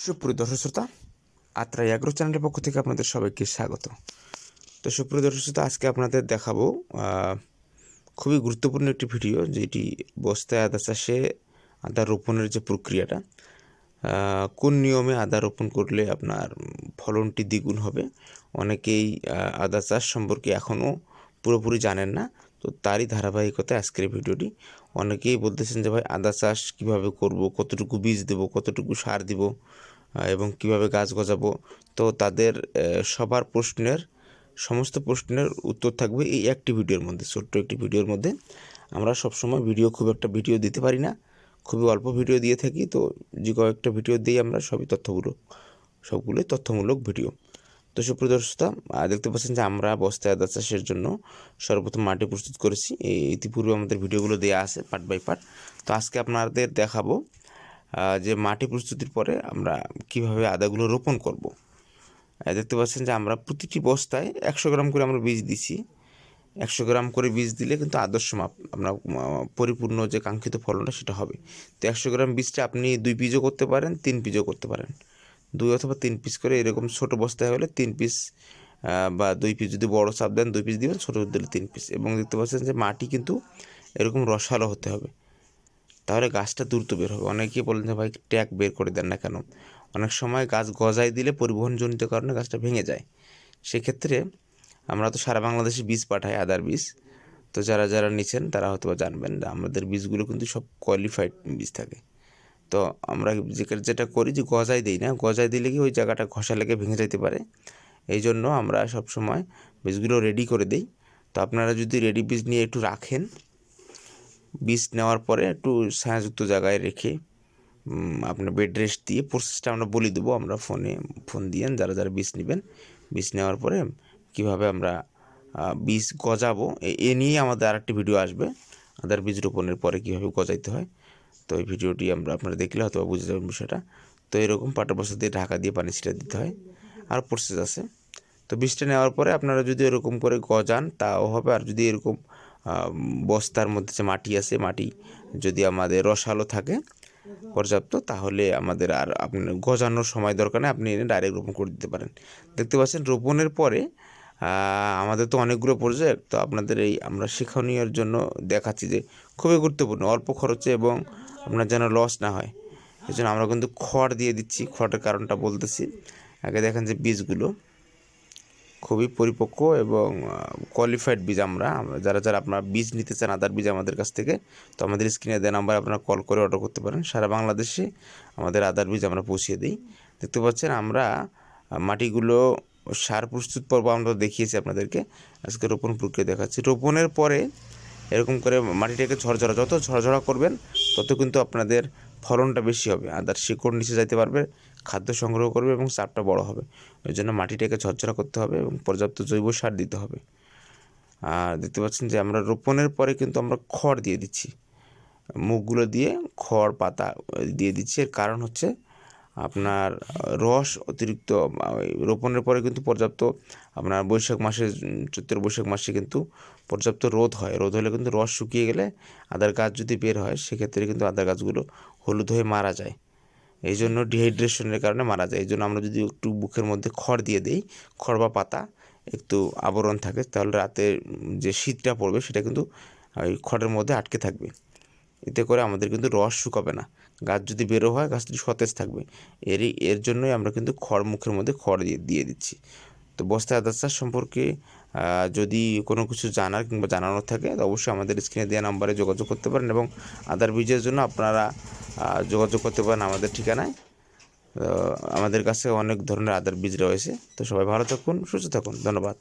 সুপ্রিয় দর্শক শ্রোতা, আত্রাই অ্যাগ্রো চ্যানেলের পক্ষ থেকে আপনাদের সবাইকে স্বাগত। তো সুপ্রিয় দর্শক শ্রোতা, আজকে আপনাদের দেখাবো খুবই গুরুত্বপূর্ণ একটি ভিডিও, যেটি বস্তায় আদা চাষে আদা রোপণের যে প্রক্রিয়াটা কোন নিয়মে আদা রোপণ করলে আপনার ফলনটি দ্বিগুণ হবে, অনেকেই আদা চাষ সম্পর্কে এখনও পুরোপুরি জানেন না। তো তারই ধারাবাহিকতায় আজকের ভিডিওটি। অনেকেই বলতেছেন যে, ভাই, আদা চাষ কীভাবে করব? কতটুকু বীজ দেব? কতটুকু সার দিব? এবং কীভাবে গাছ গজাবো? তো তাদের সবার প্রশ্নের, সমস্ত প্রশ্নের উত্তর থাকবে এই একটি ভিডিওর মধ্যে, ছোট্ট একটি ভিডিওর মধ্যে। আমরা সবসময় ভিডিও খুব একটা ভিডিও দিতে পারি না, খুবই অল্প ভিডিও দিয়ে থাকি। তো যে কয়েকটা ভিডিও দিই আমরা, সবই তথ্যগুলো সবগুলোই তথ্যমূলক ভিডিও। তো সুপ্রদর্শতা দেখতে পাচ্ছেন যে আমরা বস্তায় আদা চাষের জন্য সর্বপ্রথম মাটি প্রস্তুত করেছি। ইতিপূর্বে আমাদের ভিডিওগুলো দেওয়া আছে পার্ট বাই পার্ট। তো আজকে আপনাদের দেখাবো যে মাটি প্রস্তুতির পরে আমরা কীভাবে আদাগুলো রোপণ করব। দেখতে পাচ্ছেন যে আমরা প্রতিটি বস্তায় একশো গ্রাম করে আমরা বীজ দিছি। একশো গ্রাম করে বীজ দিলে কিন্তু আদর্শ মাপ, আমরা পরিপূর্ণ যে কাঙ্ক্ষিত ফলনটা সেটা হবে। তো একশো গ্রাম বীজটা আপনি দুই পিজও করতে পারেন, তিন পিজও করতে পারেন। দুই অথবা তিন পিস করে এরকম ছোট বস্তায় হলে তিন পিস বা দুই পিস যদি বড় চাপ দেন দুই পিস দিবেন, ছোটো দিলে তিন পিস এবং দেখতে পাচ্ছেন যে মাটি কিন্তু এরকম রসালো হতে হবে। তাহলে গাছটা দ্রুত বের হবে। অনেকেই বলেন যে, ভাই ট্যাগ বের করে দেন না কেন? অনেক সময় গাছ গজায় দিলে পরিবহনজনিত কারণে গাছটা ভেঙে যায়। সেক্ষেত্রে আমরা তো সারা বাংলাদেশে বীজ পাঠাই, আদার বীজ। তো যারা যারা নিচ্ছেন তারা হয়তো জানবেন আমাদের বীজগুলো কিন্তু সব কোয়ালিফাইড বীজ থাকে। তো আমরা যেটা করি যে গজাই দিই, না? গজাই দিলে কি ওই জায়গাটা ঘষা লেগে ভেঙে যেতে পারে? এই জন্য আমরা সব সময় বীজগুলো রেডি করে দিই। তো আপনারা যদি রেডি বীজ নিয়ে একটু রাখেন, বীজ নেওয়ার পরে একটু ছায়াযুক্ত জায়গায় রেখে আপনার বেড রেস্ট দিয়ে প্রসেসটা আমরা বলে দেবো। আমরা ফোনে ফোন দিয়েন যারা যারা বীজ নেবেন, বীজ নেওয়ার পরে কীভাবে আমরা বীজ গজাবো, এ- এ নিয়ে আমাদের আরেকটি ভিডিও আসবে। আদার বীজ রোপণের পরে কীভাবে গজাইতে হয়। তো এই ভিডিওটি আমরা আপনারা দেখলে হয়তো বুঝে যাবেন বিষয়টা। তো এরকম পাটা বস্তা দিয়ে ঢাকা দিয়ে পানি ছিটা দিতে হয়। আর প্রসেস আছে। তো বীজটা নেওয়ার পরে আপনারা যদি এরকম করে গজান, তাও হবে। আর যদি এরকম বস্তার মধ্যে যে মাটি আছে, মাটি যদি আমাদের রসালো থাকে পর্যাপ্ত, তাহলে আমাদের আর আপনার গজানোর সময় দরকার নেই। আপনি এনে ডাইরেক্ট রোপণ করে দিতে পারেন। দেখতে পাচ্ছেন রোপণের পরে আমাদের তো অনেকগুলো প্রজেক্ট তো আপনাদের এই আমরা শিক্ষণীয়র জন্য দেখাচ্ছি যে খুবই গুরুত্বপূর্ণ, অল্প খরচে এবং আপনার যেন লস না হয়। এই জন্য আমরা কিন্তু খড় দিয়ে দিচ্ছি, খড়ের কারণটা বলতেছি। আগে দেখেন যে বীজগুলো, খুবই পরিপক্ক এবং কোয়ালিফাইড বীজ আমরা যারা যারা আপনার বীজ নিতে চান আদার বীজ আমাদের কাছ থেকে, তো আমাদের স্ক্রিনে দেওয়া নাম্বার আপনারা কল করে অর্ডার করতে পারেন। সারা বাংলাদেশে আমাদের আদার বীজ আমরা পৌঁছিয়ে দিই। দেখতে পাচ্ছেন আমরা মাটিগুলো সার প্রস্তুত পর্ব আমরা দেখিয়েছি আপনাদেরকে। আজকে রোপণ প্রক্রিয়া দেখাচ্ছি। রোপণের পরে এরকম করে মাটিটাকে ঝরঝরা, যত ঝরঝরা করবেন, তত কিন্তু আপনাদের ফলনটা বেশি হবে। আদার শিকড় নিচে যাইতে পারবে, খাদ্য সংগ্রহ করবে এবং চাপটা বড় হবে। ওই জন্য মাটিটাকে ঝরঝরা করতে হবে এবং পর্যাপ্ত জৈব সার দিতে হবে। আর দেখতে পাচ্ছেন যে আমরা রোপণের পরে কিন্তু আমরা খড় দিয়ে দিচ্ছি। মুখগুলো দিয়ে খড়, পাতা দিয়ে দিচ্ছি। এর কারণ হচ্ছে আপনার রস অতিরিক্ত রোপণের পরে কিন্তু পর্যাপ্ত, আপনার বৈশাখ মাসে চৈত্র বৈশাখ মাসে কিন্তু পর্যাপ্ত রোদ হয়। রোদ হলে কিন্তু রস শুকিয়ে গেলে আদার গাছ যদি বের হয়, সেক্ষেত্রে কিন্তু আদার গাছগুলো হলুদ হয়ে মারা যায়। এই জন্য ডিহাইড্রেশনের কারণে মারা যায়। এই জন্য আমরা যদি একটু বুকের মধ্যে খড় দিয়ে দিই, খড় বা পাতা, একটু আবরণ থাকে, তাহলে রাতে যে শীতটা পড়বে, সেটা কিন্তু ওই খড়ের মধ্যে আটকে থাকবে। এতে করে আমাদের কিন্তু রস শুকাবে না। গাছ যদি বেরো হয় গাছটি সতেজ থাকবে, এরই, এর জন্যই আমরা কিন্তু খড় মুখের মধ্যে খড় দিয়ে দিয়ে দিচ্ছি। তো বস্তা আদার চাষ সম্পর্কে যদি কোনো কিছু জানার কিংবা জানানোর থাকে, তো অবশ্যই আমাদের স্ক্রিনে দেওয়া নাম্বারে যোগাযোগ করতে পারেন এবং আদার বীজের জন্য আপনারা যোগাযোগ করতে পারেন আমাদের ঠিকানায়। আমাদের কাছে অনেক ধরনের আদার বীজ রয়েছে। তো সবাই ভালো থাকুন, সুস্থ থাকুন। ধন্যবাদ।